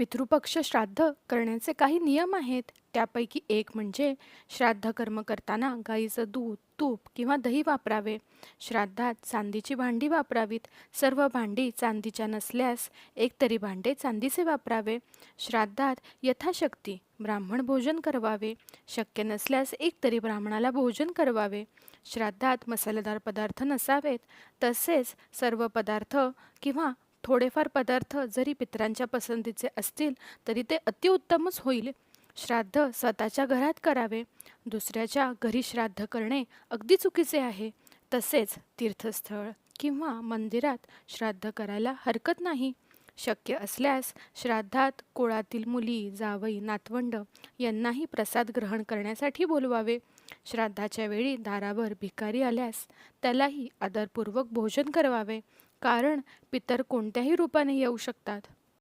पितृपक्ष श्राद्ध करण्याचे काही नियम आहेत. त्यापैकी एक म्हणजे श्राद्ध कर्म करताना गाईचं दूध तूप किंवा दही वापरावे. श्राद्धात चांदीची भांडी वापरावीत. सर्व भांडी चांदीच्या नसल्यास एक तरी भांडे चांदीचे वापरावे. श्राद्धात यथाशक्ती ब्राह्मण भोजन करवावे. शक्य नसल्यास एक तरी ब्राह्मणाला भोजन करवावे. श्राद्धात मसालेदार पदार्थ नसावेत. तसेच सर्व पदार्थ किंवा थोडेफार पदार्थ जरी पितरांच्या पसंतीचे असतील तरी ते अतिउत्तमच होईल. श्राद्ध स्वतःच्या घरात करावे. दुसऱ्याच्या घरी श्राद्ध करणे अगदी चुकीचे आहे. तसेच तीर्थस्थळ किंवा मंदिरात श्राद्ध करायला हरकत नाही. शक्य असल्यास श्राद्धात कुळातील मुली जावई नातवंड यांनाही प्रसाद ग्रहण करण्यासाठी बोलवावे. श्राद्धाच्या वेळी दारावर भिकारी आल्यास त्यालाही आदरपूर्वक भोजन करवावे. कारण पितर कोणत्याही रूपाने येऊ शकतात.